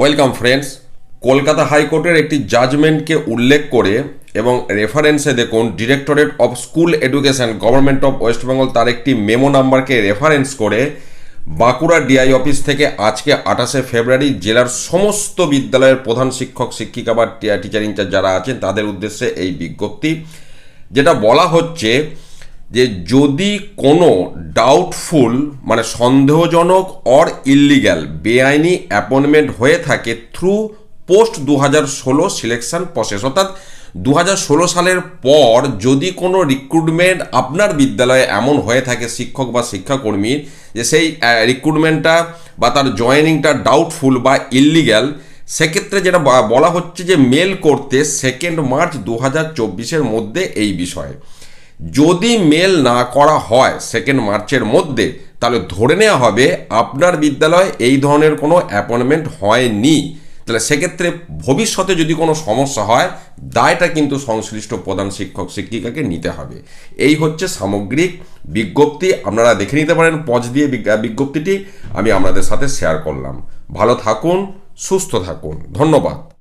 Welcome friends, Kolkata হাইকোর্টের একটি জাজমেন্টকে উল্লেখ করে এবং রেফারেন্সে দেখুন, directorate of school education, government of West Bengal তার একটি মেমো নাম্বারকে রেফারেন্স করে বাঁকুড়া ডিআই অফিস থেকে আজকে আঠাশে ফেব্রুয়ারি জেলার সমস্ত বিদ্যালয়ের প্রধান শিক্ষক, শিক্ষিকা বা টিচার ইনচার্জ যারা আছেন, তাদের উদ্দেশ্যে এই বিজ্ঞপ্তি, যেটা বলা হচ্ছে যে যদি কোনো ডাউটফুল মানে সন্দেহজনক অর ইল্লিগ্যাল বেআইনি অ্যাপয়েন্টমেন্ট হয়ে থাকে থ্রু পোস্ট দু হাজার ষোলো সিলেকশন প্রসেস অর্থাৎ দু হাজার ষোলো সালের পর যদি কোনো রিক্রুটমেন্ট আপনার বিদ্যালয়ে এমন হয়ে থাকে শিক্ষক বা শিক্ষাকর্মীর যে সেই রিক্রুটমেন্টটা বা তার জয়েনিংটা ডাউটফুল বা ইল্লিগ্যাল সেক্ষেত্রে যেটা বলা হচ্ছে যে মেল করতে সেকেন্ড মার্চ দু হাজার মধ্যে এই বিষয়ে। যদি মেল না করা হয় সেকেন্ড মার্চের মধ্যে, তাহলে ধরে নেওয়া হবে আপনার বিদ্যালয়ে এই ধরনের কোনো অ্যাপয়েন্টমেন্ট হয়নি। তাহলে সেক্ষেত্রে ভবিষ্যতে যদি কোনো সমস্যা হয়, দায়টা কিন্তু সংশ্লিষ্ট প্রধান শিক্ষক, শিক্ষিকাকে নিতে হবে। এই হচ্ছে সামগ্রিক বিজ্ঞপ্তি। আপনারা দেখে নিতে পারেন পজ দিয়ে বিজ্ঞ- বিজ্ঞপ্তিটি। আমি আপনাদের সাথে শেয়ার করলাম। ভালো থাকুন, সুস্থ থাকুন। ধন্যবাদ।